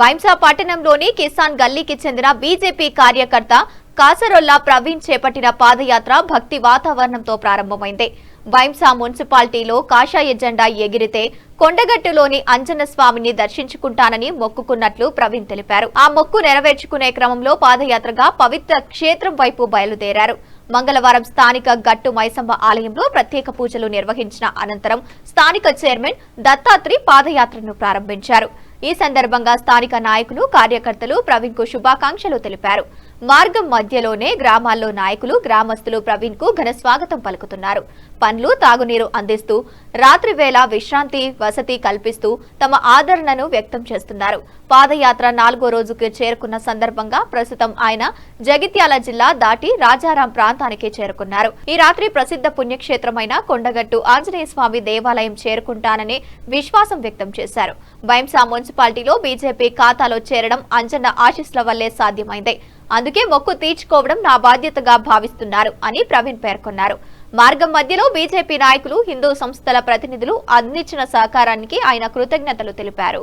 వైంసా పట్టణంలోని కిసాన్ గల్లీకి చెందిన బీజేపీ కార్యకర్త కాసరొల్లా ప్రవీణ్ చేపట్టిన పాదయాత్ర భక్తి వాతావరణంతో ప్రారంభమైంది. వైంసా మున్సిపాలిటీలో కాషాయ జెండా ఎగిరితే కొండగట్టులోని అంజన స్వామిని దర్శించుకుంటానని మొక్కుకున్నట్లు ప్రవీణ్ తెలిపారు. ఆ మొక్కు నెరవేర్చుకునే క్రమంలో పాదయాత్రగా పవిత్ర క్షేత్రం వైపు బయలుదేరారు. మంగళవారం స్థానిక గట్టు మైసమ్మ ఆలయంలో ప్రత్యేక పూజలు నిర్వహించిన అనంతరం స్థానిక చైర్మన్ దత్తాత్రి పాదయాత్రను ప్రారంభించారు. ఈ సందర్భంగా స్థానిక నాయకులు కార్యకర్తలు ప్రవీణ్కు శుభాకాంక్షలు తెలిపారు. మార్గం మధ్యలోనే గ్రామాల్లో నాయకులు గ్రామస్తులు ప్రవీణ్కు ఘన స్వాగతం పలుకుతున్నారు. పండ్లు తాగునీరు అందిస్తూ రాత్రి వేళ విశ్రాంతి వసతి కల్పిస్తూ తమ ఆదరణను వ్యక్తం చేస్తున్నారు. పాదయాత్ర నాలుగో రోజుకు చేరుకున్న సందర్భంగా ప్రస్తుతం ఆయన జగిత్యాల జిల్లా దాటి రాజారాం ప్రాంతానికి చేరుకున్నారు. ఈ రాత్రి ప్రసిద్ధ పుణ్యక్షేత్రమైన కొండగట్టు ఆంజనేయ స్వామి దేవాలయం చేరుకుంటానని విశ్వాసం వ్యక్తం చేశారు. భైంసా మున్సిపాలిటీలో బీజేపీ ఖాతాలో చేరడం అంజన్న ఆశీస్ల వల్లే సాధ్యమైంది. అందుకే మొక్కు తీర్చుకోవడం నా బాధ్యతగా భావిస్తున్నారు అని ప్రవీణ్ పేర్కొన్నారు. మార్గం మధ్యలో బీజేపీ నాయకులు హిందూ సంస్థల ప్రతినిధులు అందించిన సహకారానికి ఆయన కృతజ్ఞతలు తెలిపారు.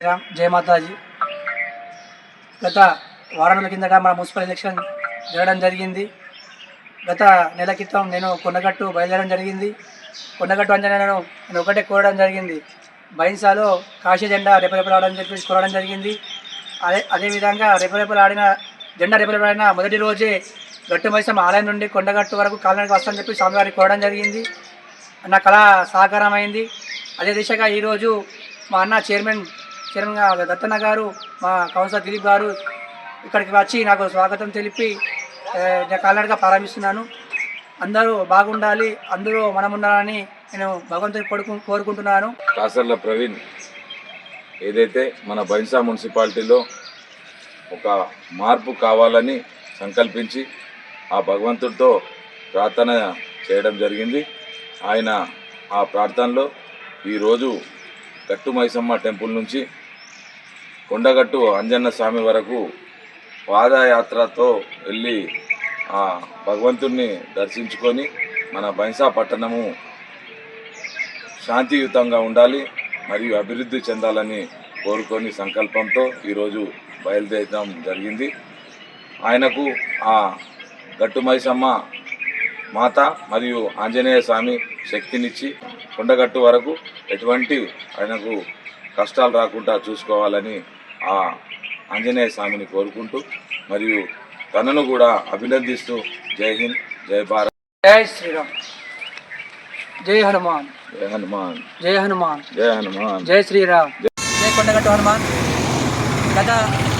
రామ్ గత వారం కిందట మన మున్సిపల్ ఎలక్షన్ జరగడం జరిగింది. గత నెల క్రితం నేను కొండగట్టు బయలుదేరడం జరిగింది. కొండగట్టు అంజనేయులను నేను ఒకటే కోరడం జరిగింది. బైన్సాలో కాశీ జెండా రెపరెపలాడని చెప్పి కోరడం జరిగింది. అదే అదేవిధంగా రెపరెపలాడిన జెండా రెపరెపలాడిన మొదటి రోజే గట్టు మైసమ్మ ఆలయం నుండి కొండగట్టు వరకు కాలనీకి వస్తానని చెప్పి స్వామివారికి కోరడం జరిగింది. నా కళ సహకారం అయింది అదే దిశగా ఈరోజు మా అన్న చైర్మన్ చైర్మన్ దత్తన్న గారు మా కౌన్సిలర్ దిలీప్ గారు ఇక్కడికి వచ్చి నాకు స్వాగతం తెలిపి నేను కాలినడగా ప్రారంభిస్తున్నాను. అందరూ బాగుండాలి అందరూ మనం ఉండాలని నేను భగవంతుని కొడుకు కోరుకుంటున్నాను. కాసర్ల ప్రవీణ్ ఏదైతే మన బైన్సా మున్సిపాలిటీలో ఒక మార్పు కావాలని సంకల్పించి ఆ భగవంతుడితో ప్రార్థన చేయడం జరిగింది. ఆయన ఆ ప్రార్థనలో ఈరోజు గట్టు మైసమ్మ టెంపుల్ నుంచి కొండగట్టు అంజన్న స్వామి వరకు పాదయాత్రతో వెళ్ళి ఆ భగవంతుణ్ణి దర్శించుకొని మన బైంసా పట్టణము శాంతియుతంగా ఉండాలి మరియు అభివృద్ధి చెందాలని కోరుకొని సంకల్పంతో ఈరోజు బయలుదేరడం జరిగింది. ఆయనకు ఆ గట్టు మైసమ్మ మాత మరియు ఆంజనేయ స్వామి శక్తినిచ్చి కొండగట్టు వరకు ఎటువంటి ఆయనకు కష్టాలు రాకుండా చూసుకోవాలని ఆ ఆంజనేయ స్వామిని కోరుకుంటూ మరియు తనను కూడా అభినందిస్తూ జై హింద్ జై భారత్. జై శ్రీరామ్. జై హనుమాన్. జై హనుమాన్. జై హనుమాన్. జై హనుమాన్. జై శ్రీరామ్. జై కొండగట్టు హనుమాన్. గత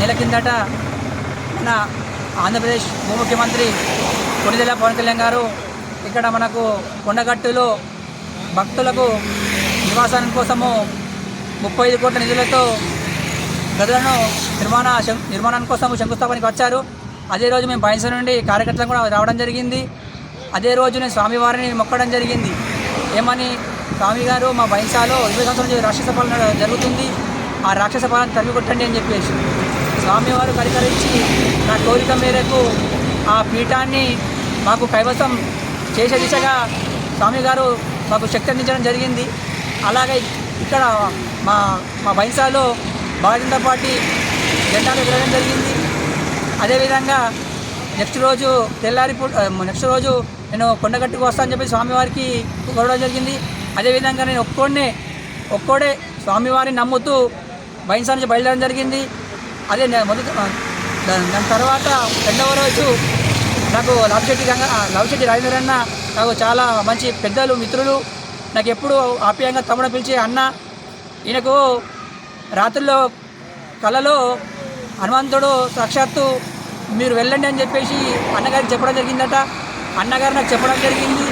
నెల కిందట మన ఆంధ్రప్రదేశ్ ఉప ముఖ్యమంత్రి కొనిదెల పవన్ కళ్యాణ్ గారు ఇక్కడ మనకు కొండగట్టులో భక్తులకు నివాసానికి కోసము ముప్పై ఐదు కోట్ల నిధులతో గదులను నిర్మాణ శం- నిర్మాణానికి కోసం శంకుస్థాపనకి వచ్చారు. అదే రోజు మేము బయస నుండి కార్యకర్తలు కూడా రావడం జరిగింది. అదే రోజు నేను స్వామివారిని మొక్కడం జరిగింది. ఏమని? స్వామి గారు మా బైన్సాలో ఇరవై సంవత్సరం నుంచి రాక్షస పాలన జరుగుతుంది. ఆ రాక్షస పాలన తరిమి కొట్టండి అని చెప్పేసి. స్వామివారు కరికరించి నా కోరిక మేరకు ఆ పీఠాన్ని మాకు కైవసం చేసే దిశగా స్వామి గారు మాకు శక్తి అందించడం జరిగింది. అలాగే ఇక్కడ మా మా బైన్సాలో భారతీయ జనతా పార్టీ జెండాలు ఎగరడం జరిగింది. అదేవిధంగా నెక్స్ట్ రోజు తెల్లారి నెక్స్ట్ రోజు నేను కొండగట్టుకు వస్తానని చెప్పి స్వామివారికి కోరడం జరిగింది. అదేవిధంగా నేను ఒక్కోడే ఒక్కోడే స్వామివారిని నమ్ముతూ బైన్సా నుంచి బయలుదేరడం జరిగింది. అదే నేను మొదటి దాని తర్వాత రెండవ రోజు నాకు లవశెట్టి గంగ ఆ, లవశెట్టి రాజేంద్ర అన్న నాకు చాలా మంచి పెద్దలు మిత్రులు. నాకు ఎప్పుడు ఆప్యాయంగా తమ్ముడు పిలిచి అన్న. ఈయనకు రాత్రుల్లో కళలో హనుమంతుడు సాక్షాత్తు మీరు వెళ్ళండి అని చెప్పేసి అన్నగారికి చెప్పడం జరిగిందట. అన్నగారు నాకు చెప్పడం జరిగింది.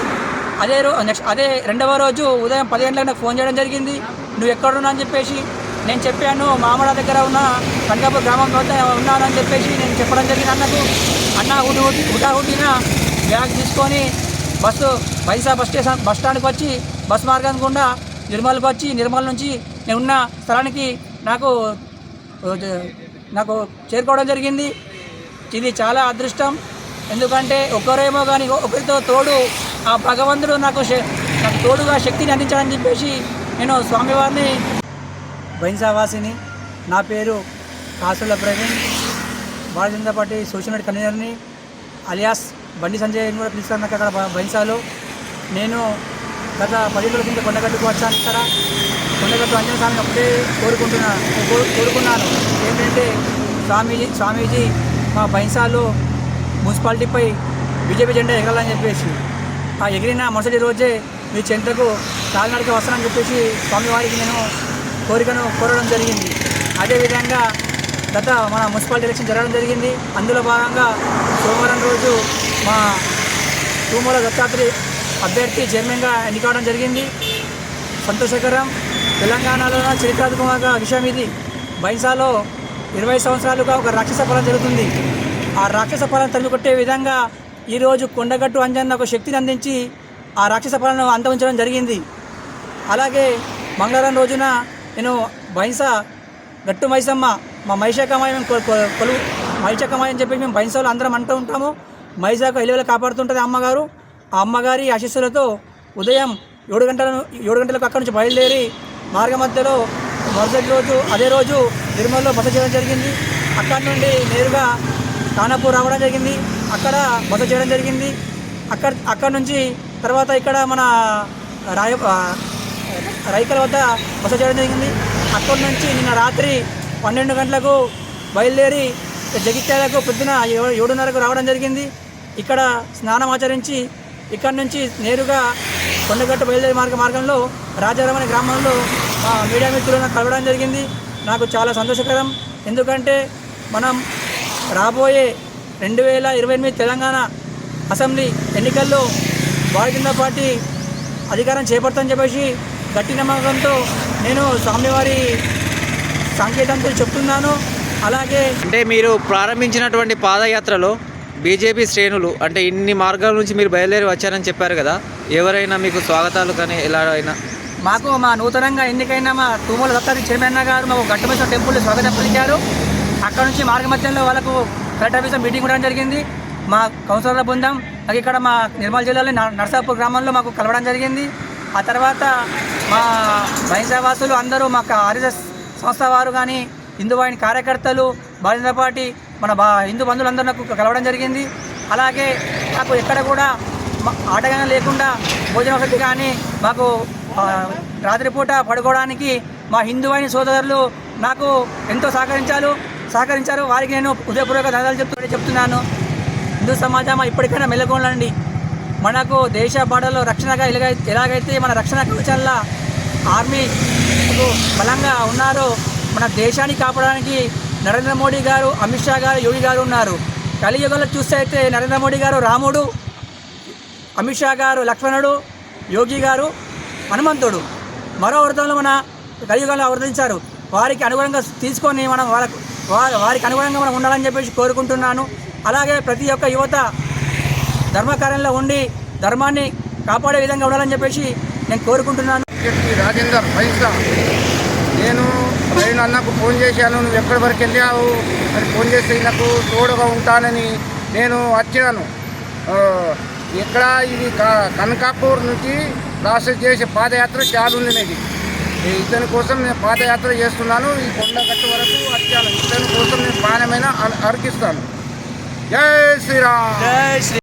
అదే రో నెక్స్ట్ అదే రెండవ రోజు ఉదయం పది గంటలకు నాకు ఫోన్ చేయడం జరిగింది. నువ్వు ఎక్కడున్నా అని చెప్పేసి నేను చెప్పాను మామడ దగ్గర ఉన్న కనకాపూర్ గ్రామం ఉన్నానని చెప్పేసి నేను చెప్పడం జరిగింది అన్నకు. అన్న హుటి హుటి హుటాహుటిన బ్యాగ్ తీసుకొని బస్సు వైసా బస్ స్టేషన్ బస్ స్టాండ్కి వచ్చి బస్ మార్గం గుండా నిర్మల్కి వచ్చి నిర్మల్ నుంచి నేను ఉన్న స్థలానికి నాకు నాకు చేరుకోవడం జరిగింది. ఇది చాలా అదృష్టం. ఎందుకంటే ఒకరేమో కానీ ఒకరితో తోడు ఆ భగవంతుడు నాకు నాకు తోడుగా శక్తిని అందించాలని చెప్పేసి నేను స్వామివారిని బైన్సావాసిని. నా పేరు Kasula Praveen. Bharatiya Janata party social media కన్వీనర్ని alias Bandi Sanjay అని కూడా పిలుస్తాను నాకు అక్కడ బ- బైన్సాలో. నేను గత పది రోజుల కింద కొండగట్టుకు వచ్చాను ఇక్కడ. కొండగట్టు అంజన స్వామిని ఒకటే కోరుకుంటున్నా కో- కోరుకున్నాను. ఏంటంటే స్వామీజీ స్వామీజీ మా బైన్సాలో మున్సిపాలిటీపై బీజేపీ జెండా ఎగరాలని చెప్పేసి ఆ ఎగిరిన మరుసటి రోజే మీ చెంతకు కాలినడక వస్తానని చెప్పేసి స్వామివారికి నేను కోరికను కోరడం జరిగింది. అదేవిధంగా గత మన మున్సిపాలిటీ ఎలక్షన్ జరగడం జరిగింది. అందులో భాగంగా సోమవారం రోజు మా తూమల దత్తాత్రి అభ్యర్థి చైర్మన్గా ఎన్నికవడం జరిగింది. సంతోషకరం తెలంగాణలో చరిత్రాత్మక విషయం ఇది. బైన్సాలో ఇరవై సంవత్సరాలుగా ఒక రాక్షస ఫలం జరుగుతుంది. ఆ రాక్షస ఫలం తరిమి కొట్టే విధంగా ఈరోజు కొండగట్టు అంజన్న ఒక శక్తిని అందించి ఆ రాక్షస ఫలను అంతమించడం జరిగింది. అలాగే మంగళవారం రోజున నేను బహింస గట్టు మైసమ్మ మా మైషాకమాయ మేము కొలు మైషాకమాయ అని చెప్పి మేము బహింసలు అందరం అంటూ ఉంటాము. మైజాకు ఎలివేల కాపాడుతుంటుంది అమ్మగారు. ఆ అమ్మగారి ఆశీస్సులతో ఉదయం ఏడు గంటల ఏడు గంటలకు అక్కడి నుంచి బయలుదేరి మార్గ మధ్యలో మరుసటి రోజు అదే రోజు నిర్మల్లో బస చేయడం జరిగింది. అక్కడి నుండి నేరుగా కానాపూర్ రావడం జరిగింది. అక్కడ బస చేయడం జరిగింది. అక్కడ అక్కడ నుంచి తర్వాత ఇక్కడ మన రాయ రైకల వద్ద బస చేయడం జరిగింది. అక్కడి నుంచి నిన్న రాత్రి పన్నెండు గంటలకు బయలుదేరి జగిత్యాలకు పొద్దున ఏడు- ఏడున్నరకు రావడం జరిగింది. ఇక్కడ స్నానం ఆచరించి ఇక్కడ నుంచి నేరుగా కొండగట్టు బయలుదేరి మార్గ మార్గంలో రాజారామని గ్రామంలో మీడియా మిత్రులను కలవడం జరిగింది. నాకు చాలా సంతోషకరం. ఎందుకంటే మనం రాబోయే రెండు వేల ఇరవై ఎనిమిది తెలంగాణ అసెంబ్లీ ఎన్నికల్లో భారతీయ జనతా పార్టీ అధికారం చేపడతామని చెప్పేసి గట్టి నమ్మకంతో నేను స్వామివారి సంకేతంతో చెప్తున్నాను. అలాగే అంటే మీరు ప్రారంభించినటువంటి పాదయాత్రలో బీజేపీ శ్రేణులు అంటే ఇన్ని మార్గాల నుంచి మీరు బయలుదేరి వచ్చారని చెప్పారు కదా. ఎవరైనా మీకు స్వాగతాలు కానీ ఎలా అయినా. మాకు మా నూతనంగా ఎన్నికైన మా తూముల దత్తాది చైర్మన్ గారు మాకు గట్టుమేశ్వర టెంపుల్ స్వాగతం పలికారు. అక్కడ నుంచి మార్గ మధ్యంలో వాళ్ళకు కలెక్టర్ ఆఫీస్లో మీటింగ్ ఉండడం జరిగింది. మా కౌన్సిలర్ల బృందం ఇక్కడ మా నిర్మల్ జిల్లాలో నర్సాపూర్ గ్రామంలో మాకు కలవడం జరిగింది. ఆ తర్వాత మా బైన్సావాసులు అందరూ మాకు ఆర్ఎస్ఎస్ సంస్థ వారు కానీ హిందూ వాహిని కార్యకర్తలు భారతీయ జనతా పార్టీ మన బా హిందూ బంధువులందరూ నాకు కలవడం జరిగింది. అలాగే నాకు ఎక్కడ కూడా మ- ఆటగానే లేకుండా భోజన వసతి కానీ మాకు రాత్రిపూట పడుకోవడానికి మా హిందూ సోదరులు నాకు ఎంతో సహకరించారు. సహకరించారు. వారికి నేను హృదయపూర్వక ధన్యవాదాలు చెప్తూ చెప్తున్నాను. హిందూ సమాజం ఇప్పటికైనా మెలగొనండి మనకు దేశ బాటలో రక్షణగా ఎలాగై ఎలాగైతే మన రక్షణ కవచాల ఆర్మీ బలంగా ఉన్నారో మన దేశాన్ని కాపాడడానికి నరేంద్ర మోడీ గారు అమిత్ షా గారు యోగి గారు ఉన్నారు. కలియుగంలో చూస్తే అయితే నరేంద్ర మోడీ గారు రాముడు అమిత్ షా గారు లక్ష్మణుడు యోగి గారు హనుమంతుడు. మరో వృతంలో మన కలియుగంలో అవతరించారు వారికి అనుగుణంగా తీసుకొని మనం వాళ్ళకు వారికి అనుగుణంగా మనం ఉండాలని చెప్పేసి కోరుకుంటున్నాను. అలాగే ప్రతి ఒక్క యువత ధర్మకార్యంలో ఉండి ధర్మాన్ని కాపాడే విధంగా ఉండాలని చెప్పేసి నేను కోరుకుంటున్నాను. రాజేందర్ పైసా. నేను నేను అన్నకు ఫోన్ చేశాను నువ్వు ఎక్కడి వరకు వెళ్ళావు? అని ఫోన్ చేస్తే నాకు తోడుగా ఉంటానని నేను వచ్చాను ఇక్కడ ఇది క- కనకాపూర్ నుంచి ప్రాసెస్ చేసే పాదయాత్ర చాలా ఉంది ఇతని కోసం నేను పాదయాత్ర చేస్తున్నాను ఈ కొండగట్టు వరకు వచ్చాను ఇతని కోసం నేను ప్రాణమైన అర్పిస్తాను జై శ్రీరామ్! జై శ్రీ